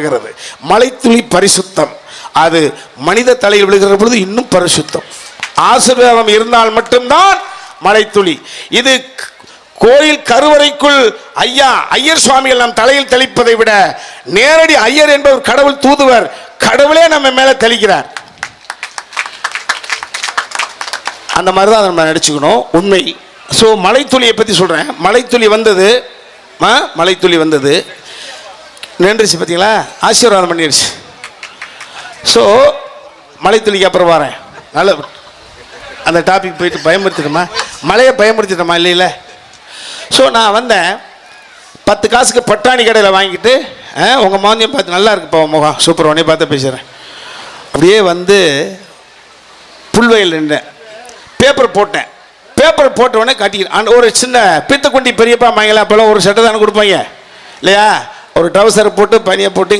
இருக்கிறது மலைத்துளி பரிசுத்தம். அது மனித தலையில் விழுகிற பொழுது இன்னும் பரிசுத்தம். ஆசீர்வாதம் இருந்தால் மட்டும்தான் மலைத்துளி. இது கோயில் கருவறைக்குள் ஐயா ஐயர் சுவாமிகள் நம் தலையில் தெளிப்பதை விட நேரடி ஐயர் என்பவர் கடவுள் தூதுவர் கடவுளே நம்ம மேல தெளிக்கிறார். அந்த மாதிரி தான் நம்ம நடிச்சுக்கணும். உண்மை. ஸோ மலைத்துளியை பற்றி சொல்கிறேன் மலைத்துளி வந்தது மலைத்துளி வந்தது. நின்றுச்சு பார்த்தீங்களா ஆசீர்வாதம் பண்ணிடுச்சு ஸோ மலைத்துளிக்கு அப்புறம் வரேன். நல்ல அந்த டாபிக் போயிட்டு பயமுறுத்திட்டோமா? மழையை பயமுறுத்திட்டோமா இல்லையில? ஸோ நான் வந்தேன். பத்து காசுக்கு பட்டாணி கடையில் வாங்கிட்டு உங்கள் மாந்தியம் பார்த்து நல்லா இருக்குப்பா முகம். சூப்பர் உடனே பார்த்து பேசுகிறேன் அப்படியே வந்து புல்வயல் நின்றேன். பேப்பர் போட்டேன். பேப்பர் போட்ட உடனே காட்டிக்கிறேன் ஒரு சின்ன பித்தக்குண்டி பெரியப்பா மங்களா அப்போல்லாம் ஒரு சட்டை தானே கொடுப்பாங்க. இல்லையா? ஒரு ட்ரௌசர் போட்டு பனியை போட்டு இங்கே